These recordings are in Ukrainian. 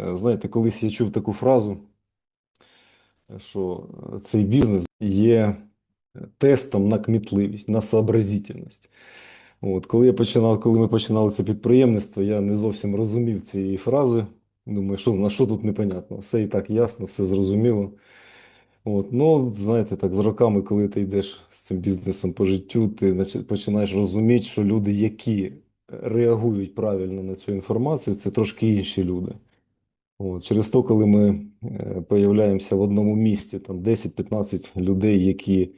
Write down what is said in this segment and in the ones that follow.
Е, Знаєте, колись я чув таку фразу, що цей бізнес є тестом на кмітливість, на сообразительність. От, коли я починав, коли ми починали це підприємництво, я не зовсім розумів цієї фрази. Думаю, що, на що тут непонятно? Все і так ясно, все зрозуміло. От, ну, знаєте, так, з роками, коли ти йдеш з цим бізнесом по життю, ти починаєш розуміти, що люди, які реагують правильно на цю інформацію, це трошки інші люди. От, через то, коли ми е, появляємося в одному місті, там 10-15 людей, які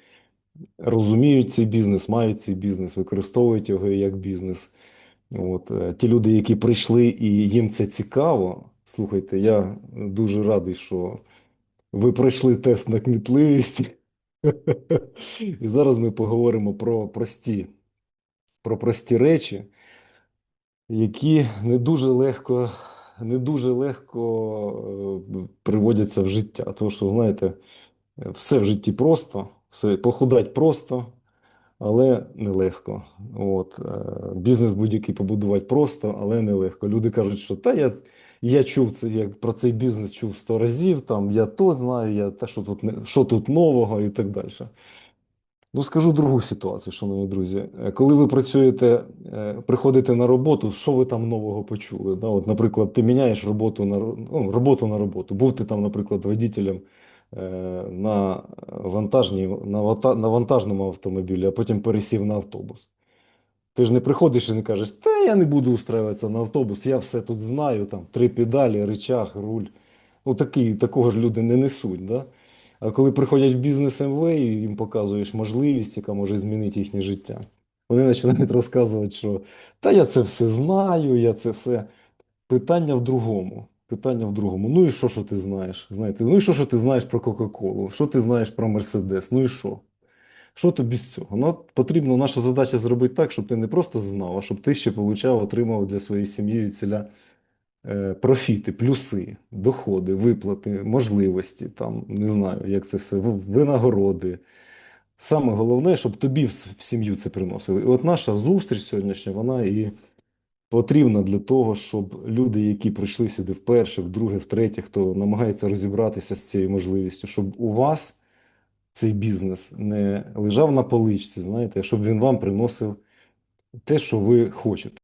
розуміють цей бізнес, мають цей бізнес, використовують його як бізнес. От, е, ті люди, які прийшли і їм це цікаво, слухайте, я дуже радий, що ви пройшли тест на кмітливість. І зараз ми поговоримо про прості, про прості речі, які не дуже легко, не дуже легко е, приводяться в життя. Тому що, знаєте, все в житті просто, все похудать просто, але нелегко. От, е, бізнес будь-який побудувати просто, але нелегко. Люди кажуть, що та я, я чув це, я про цей бізнес чув сто разів, там, я то знаю, я те, що тут, що тут нового і так далі. Ну, скажу другу ситуацію, шановні друзі. Е, Коли ви працюєте, е, приходите на роботу, що ви там нового почули? Да? От, наприклад, ти міняєш роботу на, ну, роботу на роботу. Був ти там, наприклад, водителем е, на, вантажній, на, вантажному автомобілі, а потім пересів на автобус. Ти ж не приходиш і не кажеш, та я не буду устраюватися на автобус, я все тут знаю, там три педалі, рычаг, руль. Ну, такі, такого ж люди не несуть. Да? А коли приходять в бізнес МВ і їм показуєш можливість, яка може змінити їхнє життя, вони починають розказувати, що та я це все знаю, я це все. Питання в другому. Питання в другому. Ну і що, що ти знаєш? Знаєте, ну і що, що ти знаєш про Кока-Колу? Що ти знаєш про Мерседес? Ну і що? Що тобі з цього? Ну, потрібно, наша задача зробити так, щоб ти не просто знав, а щоб ти ще получав, отримав для своєї сім'ї ціля е, профіти, плюси, доходи, виплати, можливості, там, не знаю, як це все, винагороди. Саме головне, щоб тобі в, сім'ю це приносило. І от наша зустріч сьогоднішня, вона і потрібна для того, щоб люди, які прийшли сюди вперше, вдруге, втретє, хто намагається розібратися з цією можливістю, щоб у вас цей бізнес не лежав на поличці, знаєте, щоб він вам приносив те, що ви хочете.